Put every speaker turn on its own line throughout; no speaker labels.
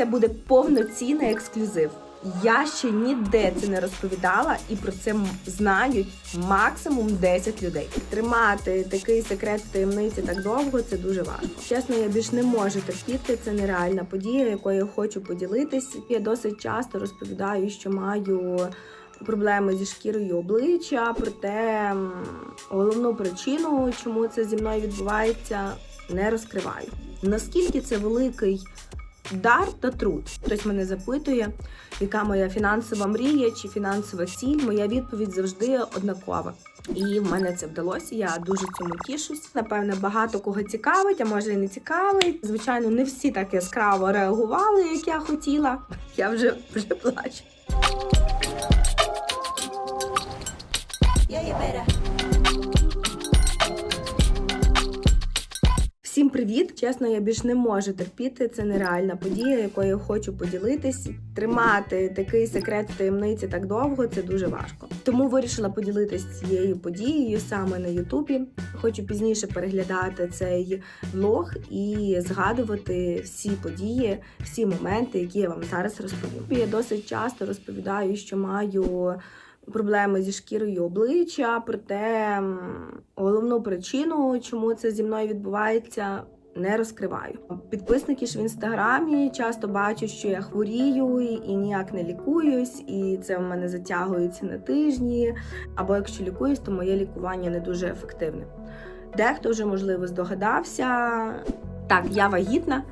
це буде повноцінний ексклюзив. Я ще ніде це не розповідала, і про це знають максимум 10 людей. Тримати такий секрет в таємниці так довго це дуже важко. Чесно, я більш не можу терпіти. Це нереальна подія, якою я хочу поділитись. Я досить часто розповідаю, що маю проблеми зі шкірою обличчя, проте головну причину, чому це зі мною відбувається, не розкриваю. Наскільки це великий дар та труд? Хтось мене запитує, яка моя фінансова мрія чи фінансова ціль. Моя відповідь завжди однакова. І в мене це вдалося. Я дуже цьому тішусь. Напевно, багато кого цікавить, а може і не цікавить. Звичайно, не всі так яскраво реагували, як я хотіла. Я вже вже плачу. Всім привіт! Чесно, я більш не можу терпіти. Це нереальна подія, якою хочу поділитись. Тримати такий секрет в таємниці так довго це дуже важко. Тому вирішила поділитись цією подією саме на Ютубі. Хочу пізніше переглядати цей влог і згадувати всі події, всі моменти, які я вам зараз розповім. Я досить часто розповідаю, що маю проблеми зі шкірою обличчя, проте головну причину, чому це зі мною відбувається. Не розкриваю. Підписники ж в інстаграмі часто бачать, що я хворію і ніяк не лікуюсь, і це в мене затягується на тижні. Або якщо лікуюсь, то моє лікування не дуже ефективне. Дехто вже, можливо, здогадався. Так, я вагітна,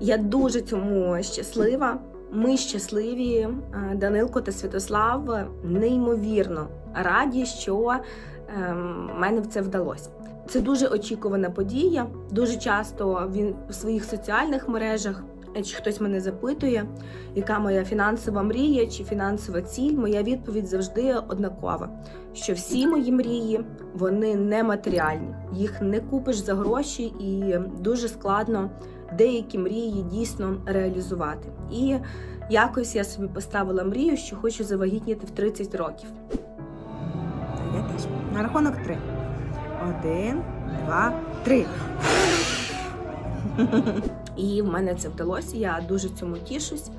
я дуже цьому щаслива. Ми щасливі, Е, Данилко та Святослав неймовірно раді, що ем, мене в це вдалося. Це дуже очікувана подія. Дуже часто він в своїх соціальних мережах. е, Чи хтось мене запитує, яка моя фінансова мрія чи фінансова ціль? Моя відповідь завжди однакова: що всі мої мрії вони нематеріальні, їх не купиш за гроші, і дуже складно деякі мрії дійсно реалізувати. І якось я собі поставила мрію, що хочу завагітніти в 30 років.
Я теж. На рахунок три. Один, два, три.
І в мене це вдалося. Я дуже цьому тішусь.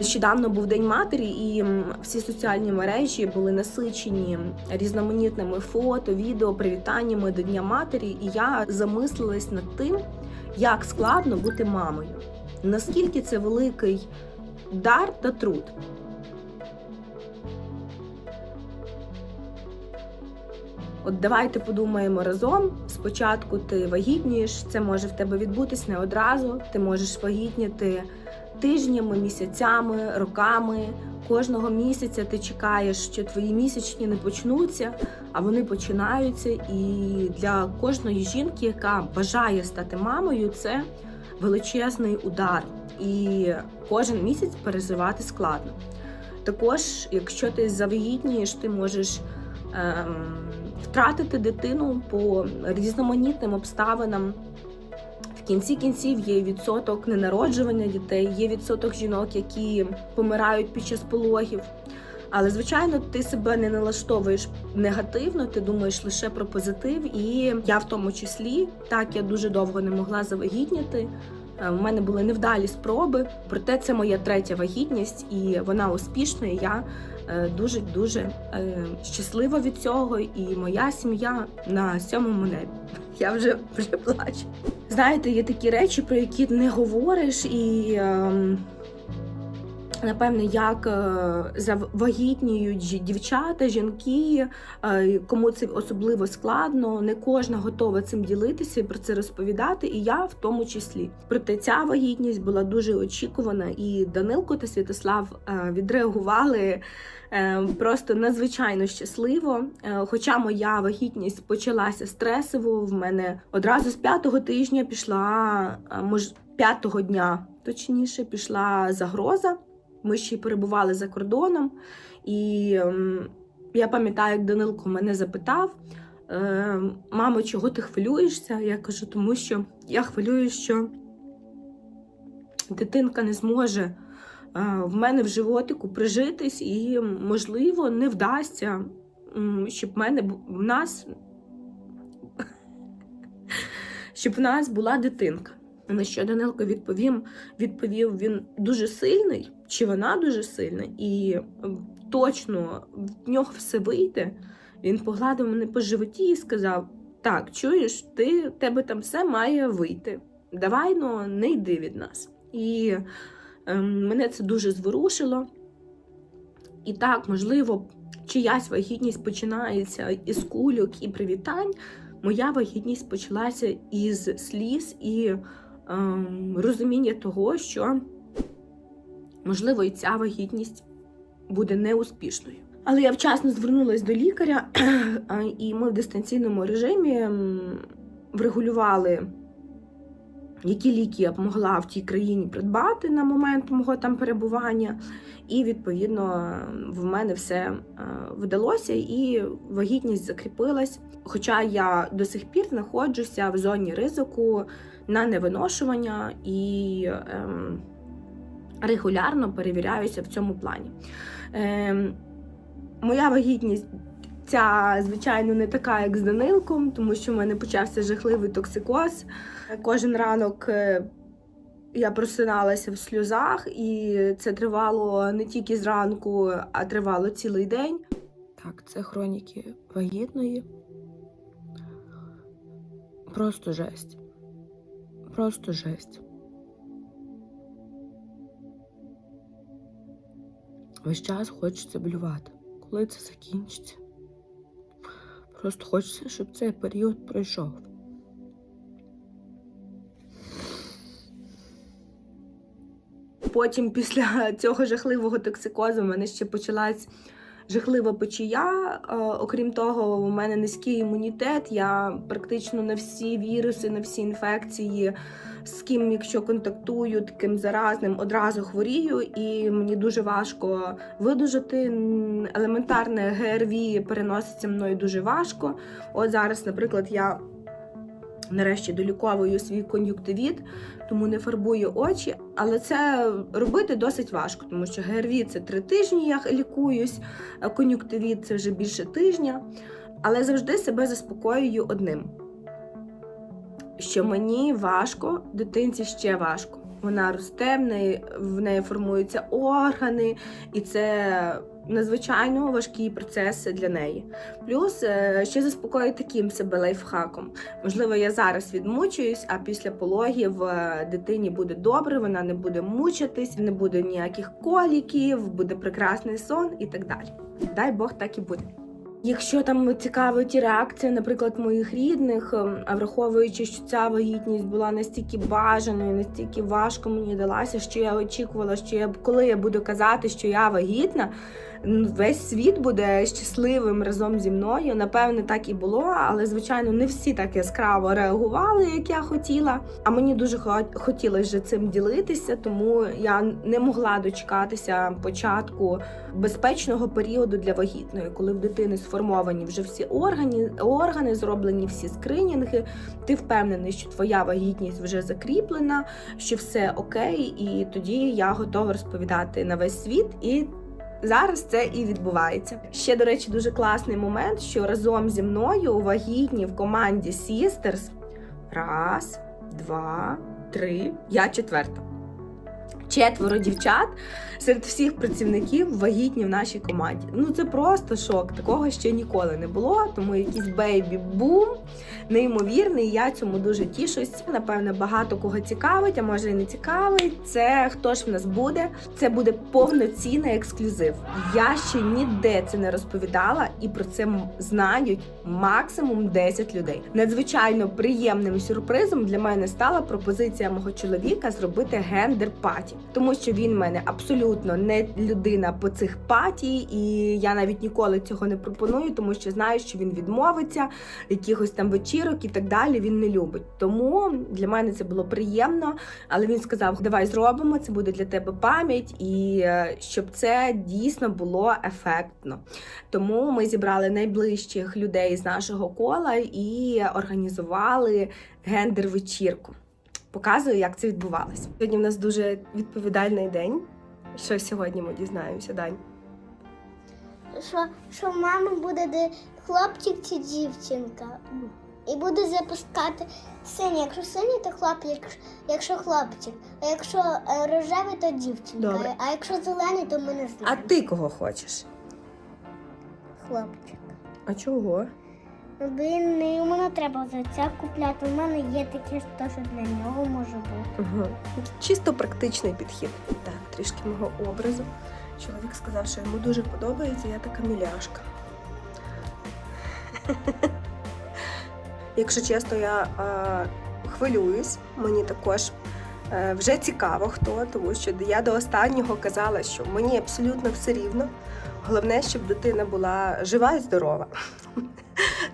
Нещодавно був День матері, і всі соціальні мережі були насичені різноманітними фото, відео, привітаннями до Дня матері. І я замислилась над тим, як складно бути мамою. Наскільки це великий дар та труд. От давайте подумаємо разом. Спочатку ти вагітнієш, це може в тебе відбутись не одразу. Ти можеш вагітніти тижнями, місяцями, роками. Кожного місяця ти чекаєш, що твої місячні не почнуться, а вони починаються. І для кожної жінки, яка бажає стати мамою, це величезний удар. І кожен місяць переживати складно. Також, якщо ти завагітнієш, ти можеш ем, втратити дитину по різноманітним обставинам. В кінці кінців є відсоток ненароджування дітей, є відсоток жінок, які помирають під час пологів. Але, звичайно, ти себе не налаштовуєш негативно, ти думаєш лише про позитив. І я в тому числі, так я дуже довго не могла завагітніти. Е, У мене були невдалі спроби, проте це моя третя вагітність, і вона успішна. І я дуже дуже щаслива від цього, і моя сім'я на сьомому небі. Я вже вже плачу. Знаєте, є такі речі, про які не говориш, і ем, напевне, як е, завагітніють дівчата, жінки, е, кому це особливо складно. Не кожна готова цим ділитися і про це розповідати, і я в тому числі. Проте ця вагітність була дуже очікувана, і Данилко та Святослав е, відреагували просто надзвичайно щасливо. Хоча моя вагітність почалася стресово, в мене одразу з п'ятого тижня пішла, е, мож п'ятого дня, точніше, пішла загроза. Ми ще й перебували за кордоном, і ем, я пам'ятаю, як Данилко мене запитав: е, мамо, чого ти хвилюєшся? Я кажу, тому що я хвилююсь, що дитинка не зможе е, в мене в животику прижитись, і, можливо, не вдасться, щоб в мене в нас щоб в нас була дитинка. На що Данилко відповім, відповів він дуже сильний, чи вона дуже сильна, і точно в нього все вийде. Він погладив мене по животі і сказав: Так, чуєш, ти тебе там все має вийти. Давай ну, не йди від нас. І ем, мене це дуже зворушило. І так, можливо, чиясь вагітність починається із кульок і привітань. Моя вагітність почалася із сліз і розуміння того, що можливо і ця вагітність буде неуспішною. Але я вчасно звернулася до лікаря, і ми в дистанційному режимі врегулювали, які ліки я б могла в тій країні придбати на момент мого там перебування. І відповідно в мене все е, вдалося, і вагітність закріпилась. Хоча я до сих пір знаходжуся в зоні ризику на невиношування і ем, регулярно перевіряюся в цьому плані. Ем, моя вагітність. Ця, звичайно, не така, як з Данилком, тому що в мене почався жахливий токсикоз. Кожен ранок е, я просиналася в сльозах, і це тривало не тільки зранку, а тривало цілий день. Так, це хроніки вагітної. Просто жесть. Просто жесть. Весь час хочеться блювати. Коли це закінчиться? Просто хочеться, щоб цей період пройшов. Потім, після цього жахливого токсикозу, в мене ще почалась жахлива печія. Е, Окрім того, у мене низький імунітет. Я практично на всі віруси, на всі інфекції, з ким, якщо контактую, таким заразним, одразу хворію, і мені дуже важко видужати. Елементарне ГРВІ переноситься мною дуже важко. От зараз, наприклад, я нарешті доліковую свій кон'юктивіт, тому не фарбую очі. Але це робити досить важко, тому що ГРВІ це три тижні, я лікуюсь, кон'юктивіт це вже більше тижня. Але завжди себе заспокоюю одним: що мені важко, дитинці ще важко. Вона росте, в неї, в неї формуються органи, і це надзвичайно важкі процеси для неї. Плюс е, ще заспокоюю таким себе лайфхаком. Можливо, я зараз відмучуюсь, а після пологів е, дитині буде добре, вона не буде мучитись, не буде ніяких коліків, буде прекрасний сон і так далі. Дай Бог так і буде. Якщо там цікавить реакція, наприклад, моїх рідних, ем, а враховуючи, що ця вагітність була настільки бажаною, настільки важко мені далася, що я очікувала, що я коли я буду казати, що я вагітна, весь світ буде щасливим разом зі мною. Напевне, так і було, але звичайно не всі так яскраво реагували, як я хотіла. А мені дуже хо- хотілося цим ділитися, тому я не могла дочекатися початку безпечного періоду для вагітної, коли в дитини сформовані вже всі органи, органи зроблені всі скринінги. Ти впевнений, що твоя вагітність вже закріплена, що все окей, і тоді я готова розповідати на весь світ і. Зараз це і відбувається. Ще, до речі, дуже класний момент, що разом зі мною вагітні в команді Sisters раз, два, три, я четверта. Четверо дівчат серед всіх працівників вагітні в нашій команді. Ну це просто шок. Такого ще ніколи не було. Тому якийсь бейбі-бум неймовірний. Я цьому дуже тішусь. Напевне, багато кого цікавить, а може і не цікавить. Це хто ж в нас буде? Це буде повноцінний ексклюзив. Я ще ніде це не розповідала, і про це знають максимум 10 людей. Надзвичайно приємним сюрпризом для мене стала пропозиція мого чоловіка зробити гендер паті, тому що він в мене абсолютно не людина по цих паті, і я навіть ніколи цього не пропоную, тому що знаю, що він відмовиться, якихось там вечірок і так далі. Він не любить. Тому для мене це було приємно. Але він сказав: давай зробимо, це буде для тебе пам'ять, і е, щоб це дійсно було ефектно. Тому ми зібрали найближчих людей з нашого кола і організували гендер-вечірку. Показую, як це відбувалося. Сьогодні в нас дуже відповідальний день. Що сьогодні ми дізнаємося, Дань?
Що, що в мами буде де хлопчик чи дівчинка? і буду запускати синій. Якщо синій, то хлопчик, якщо, якщо хлопчик. А якщо е, рожевий, то дівчинка.
Добре.
А якщо зелений, то ми не
А ти кого хочеш?
Хлопчик.
А чого?
Блін, не йому треба за це купляти. У мене є таке, що для нього може бути.
Угу. Чисто практичний підхід. Так, трішки мого образу. Чоловік сказав, що йому дуже подобається, я така міляшка. Якщо чесно, я е, хвилююсь, мені також е, вже цікаво хто, тому що я до останнього казала, що мені абсолютно все рівно. Головне, щоб дитина була жива і здорова.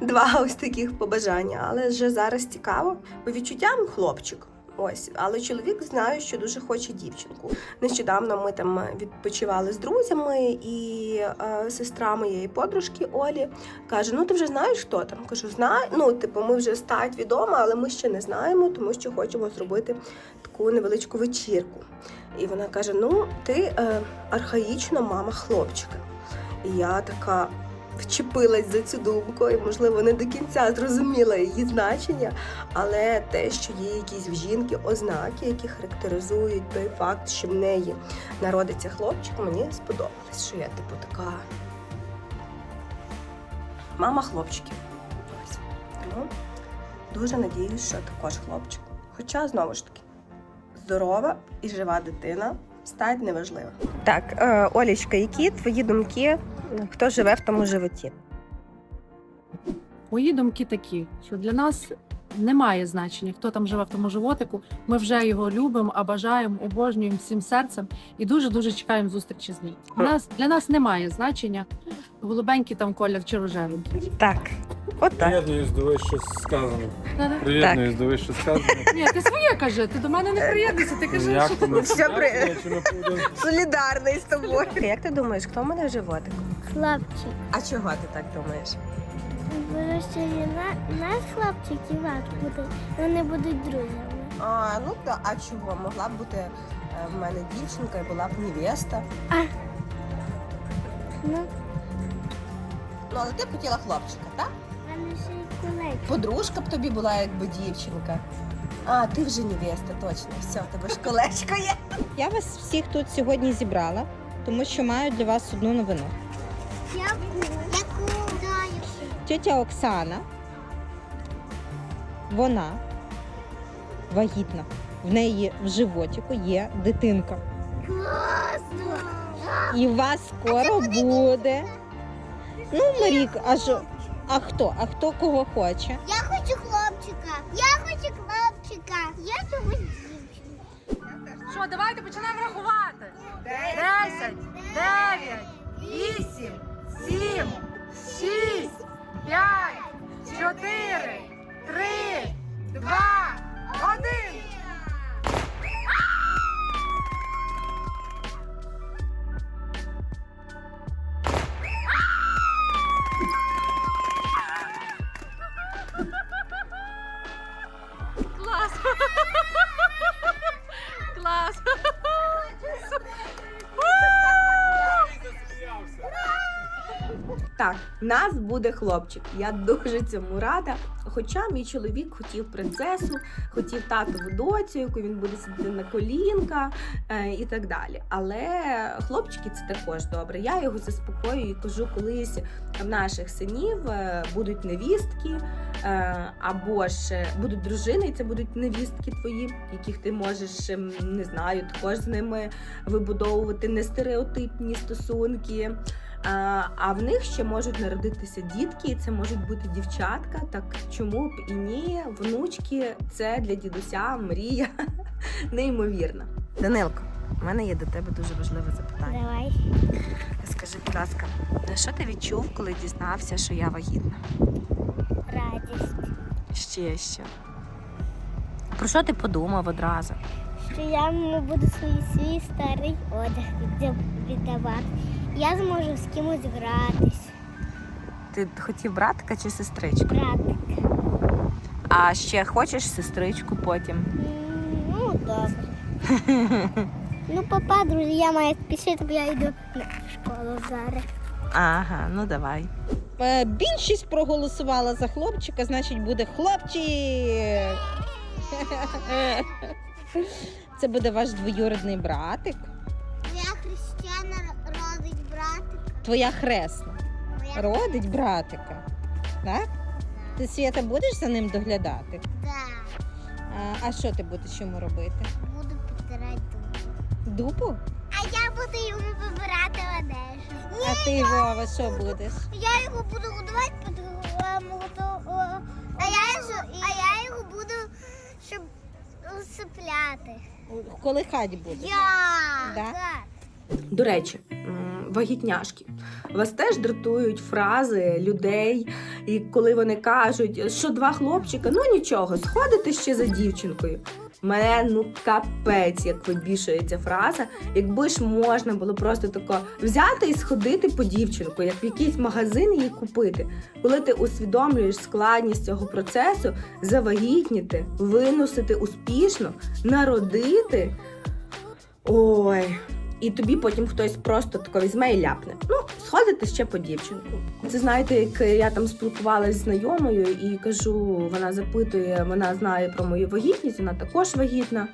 Два ось таких побажання, але вже зараз цікаво. По відчуттям хлопчик. Ось, але чоловік знає, що дуже хоче дівчинку. Нещодавно ми там відпочивали з друзями, і е, сестра моєї подружки Олі каже: Ну ти вже знаєш, хто там? Кажу, знаю. Ну, типу, ми вже стать відома, але ми ще не знаємо, тому що хочемо зробити таку невеличку вечірку. І вона каже: Ну, ти е, архаїчна мама хлопчика. І я така вчепилась за цю думку, і, можливо, не до кінця зрозуміла її значення, але те, що є якісь в жінки ознаки, які характеризують той факт, що в неї народиться хлопчик, мені сподобалось, що я типу така мама хлопчиків. Ось. Тому дуже надіюсь, що також хлопчик. Хоча, знову ж таки, здорова і жива дитина стать неважлива. Так, е, Олічка, які твої думки, хто живе в тому животі?
Мої думки такі, що для нас немає значення, хто там живе в тому животику. Ми вже його любимо, а бажаємо, обожнюємо всім серцем і дуже дуже чекаємо зустрічі з ним. Для нас для нас немає значення голубенький там колір чи рожевий.
Так, от так.
Приєднуюсь до вище сказано. Приєднуюсь до вище сказано.
Ні, ти своє кажи, ти до мене не приєднуйся, ти кажи, що
то ми-
Все при-
чи ми будемо-
Солідарний з тобою. Як ти думаєш, хто в мене в животику?
Хлопчик.
А чого ти так думаєш?
Бо що і на, наш хлопчик і ваш буде. Вони будуть друзями.
А, ну то, а чого? Могла б бути е, в мене дівчинка і була б невеста.
Ну,
Ну, але ти б хотіла хлопчика, так?
Мене ще й кулечки.
Подружка б тобі була якби дівчинка. А, ти вже невеста, точно. Все, тебе ж колечко є.
Я вас всіх тут сьогодні зібрала, тому що маю для вас одну новину.
Яку? Яку?
Тетя Оксана, вона вагітна. В неї в животику є дитинка.
Класно!
І у вас скоро буде. Ну, Марік, а що? А хто? А хто кого хоче?
Я хочу хлопчика. Я хочу хлопчика. Я чогось дівчинку.
Що, давайте починаємо рахувати. Десять, дев'ять, вісім, сім, шість, п'ять, чотири, три, два, один.
Нас буде хлопчик. Я дуже цьому рада. Хоча мій чоловік хотів принцесу, хотів татову доцю, яку він буде сидіти на колінка е, і так далі. Але хлопчики це також добре. Я його заспокоюю і кажу, колись в наших синів е, будуть невістки, е, або ж будуть дружини, і це будуть невістки твої, яких ти можеш ем, не знаю, також з ними вибудовувати нестереотипні стосунки. А, в них ще можуть народитися дітки, і це можуть бути дівчатка. Так чому б і ні? Внучки це для дідуся мрія неймовірна. Данилко, у мене є до тебе дуже важливе запитання.
Давай.
Скажи, будь ласка, що ти відчув, коли дізнався, що я вагітна?
Радість.
Ще що? Про що ти подумав одразу?
Що я буду свій, свій старий одяг віддавати. Я зможу з кимось гратись.
Ти хотів братика чи сестричку?
Братик.
А ще хочеш сестричку потім?
Ну, добре. Ну, папа, друзі, я маю спішити, бо я йду в школу зараз.
Ага, ну давай. Е, Більшість проголосувала за хлопчика, значить буде хлопчик. Це буде ваш двоюрідний братик,
Я християна родить братика.
твоя хресна.
Моя
Родить братика. Так? Ти Свята будеш за ним доглядати?
Да.
А, а що ти будеш йому робити?
Буду підтирати дубу.
Дупу?
А я буду йому вибирати одежу.
А ти, Вова, що будеш?
Я його буду годувати, а, я його, а я його буду щоб усипляти.
Коли хать буде?
Я!
Да?
Так.
До речі, вагітняшки. Вас теж дратують фрази людей, і коли вони кажуть, що два хлопчика, ну нічого, сходите ще за дівчинкою. Мене ну капець, як вибішує ця фраза. Якби ж можна було просто тако взяти і сходити по дівчинку, як в якийсь магазин її купити. Коли ти усвідомлюєш складність цього процесу, завагітніти, виносити успішно, народити. Ой, і тобі потім хтось просто тако візьме і ляпне. Ну, сходите ще по дівчинку. Це знаєте, як я там спілкувалася з знайомою і кажу, вона запитує, вона знає про мою вагітність, вона також вагітна.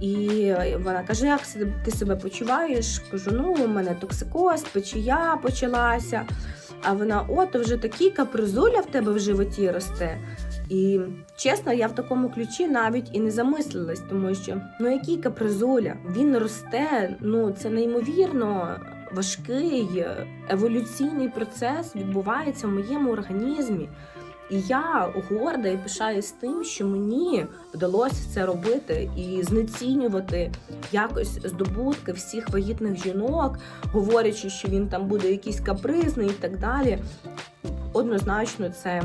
І вона каже: як ти себе почуваєш? Кажу, ну, у мене токсикоз, печія почалася. А вона, о, то вже такий капризуля в тебе в животі росте. І чесно, я в такому ключі навіть і не замислилась, тому що ну який капризуля, він росте. Ну це неймовірно важкий е, еволюційний процес відбувається в моєму організмі. І я горда і пишаюсь тим, що мені вдалося це робити і знецінювати якось здобутки всіх вагітних жінок, говорячи, що він там буде якийсь капризний і так далі. Однозначно, це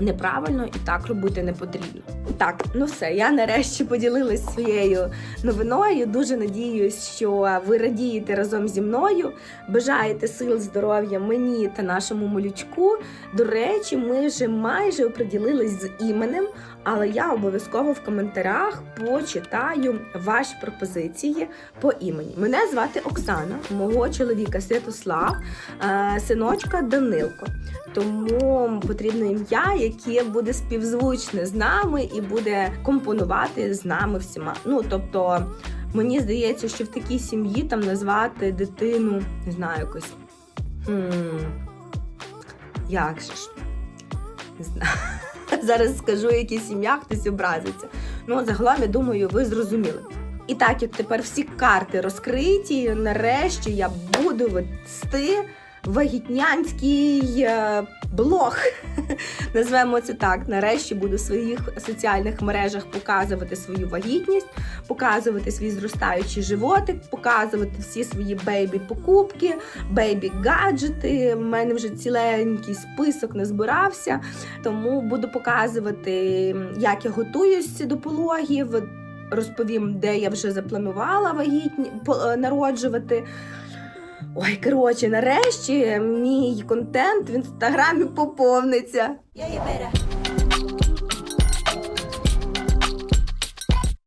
неправильно і так робити не потрібно. Так, ну все, я нарешті поділилась своєю новиною. Дуже надіюсь, що ви радієте разом зі мною. Бажаєте сил, здоров'я мені та нашому малючку. До речі, ми вже майже оприділились з іменем, але я обов'язково в коментарях почитаю ваші пропозиції по імені. Мене звати Оксана, мого чоловіка Святослав, е, синочка Данилко. Тому потрібне ім'я, яке буде співзвучне з нами і буде компонувати з нами всіма. Ну тобто, мені здається, що в такій сім'ї там назвати дитину, не знаю, якось. м, Як ж? Зараз скажу якесь ім'я, хтось образиться. Ну, загалом, я думаю, ви зрозуміли. І так, як тепер всі карти розкриті, нарешті я буду вести вагітнянський е, блог. Назвемо це так. Нарешті буду в своїх соціальних мережах показувати свою вагітність, показувати свій зростаючий животик, показувати всі свої бейбі-покупки, бейбі-гаджети. У мене вже ціленький список не збирався, тому буду показувати, як я готуюся до пологів. Розповім, де я вже запланувала вагітні е, народжувати. Ой, коротше, нарешті мій контент в інстаграмі поповниться. Я її бере.